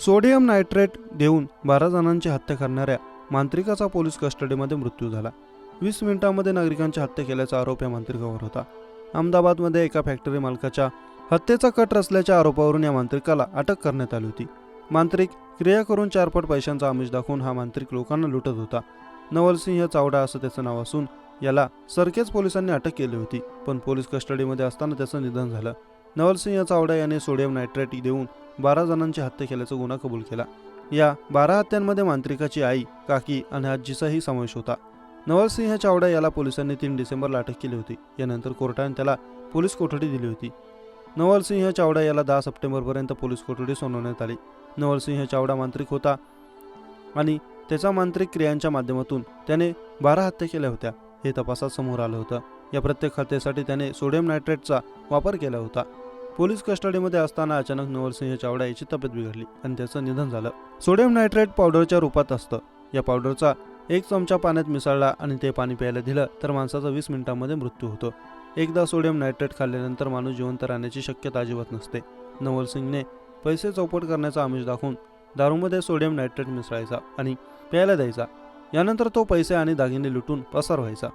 Sodium nitrate देऊन बारा जणांची हत्या करणाऱ्या मांत्रिकाचा पोलीस कस्टडीमध्ये मृत्यू झाला. वीस मिनिटांमध्ये नागरिकांची हत्या केल्याचा आरोप या मांत्रिकावर होता. अहमदाबादमध्ये एका फॅक्टरी मालकाच्या हत्येचा कट रचल्याच्या आरोपावरून या मांत्रिकाला अटक करण्यात आली होती. मांत्रिक क्रिया करून चारपट पैशांचा आमिष दाखवून हा मांत्रिक लोकांना लुटत होता. नवलसिंह चावडा असं त्याचं नाव असून याला सरखेच पोलिसांनी अटक केली होती पण पोलीस कस्टडीमध्ये असताना त्याचं निधन झालं. नवलसिंह चावडा याने सोडियम नायट्रेट देऊन बारा जणांची हत्या केल्याचा गुन्हा कबूल केला. या बारा हत्यांमध्ये मांत्रिकाची आई काकी आणि आजीचाही समावेश होता. नवलसिंह चावडा याला पोलिसांनी तीन डिसेंबरला अटक केली होती. यानंतर कोर्टाने त्याला पोलीस कोठडी दिली होती. नवलसिंह चावडा याला दहा सप्टेंबरपर्यंत पोलीस कोठडी सोडवण्यात आली. नवलसिंह चावडा मांत्रिक होता आणि त्याचा मांत्रिक क्रियांच्या माध्यमातून त्याने बारा हत्या केल्या होत्या हे तपासात समोर आलं होतं. या प्रत्येक हत्येसाठी त्याने सोडियम नायट्रेटचा वापर केला होता. पोलीस कस्टडीमध्ये असताना अचानक नवलसिंह चावडा याची तब्येत बिघडली आणि त्याचं निधन झालं. सोडियम नायट्रेट पावडरच्या रूपात असतं. या पावडरचा एक चमचा पाण्यात मिसळला आणि ते पाणी प्यायला दिलं तर माणसाचा वीस मिनिटांमध्ये मृत्यू होतो. एकदा सोडियम नायट्रेट खाल्ल्यानंतर माणूस जिवंत राहण्याची शक्यता अजिबात नसते. नवल सिंगने पैसे चौपट करण्याचा आमिष दाखवून दारूमध्ये सोडियम नायट्रेट मिसळायचा आणि प्यायला द्यायचा. यानंतर तो पैसे आणि दागिने लुटून पसार व्हायचा.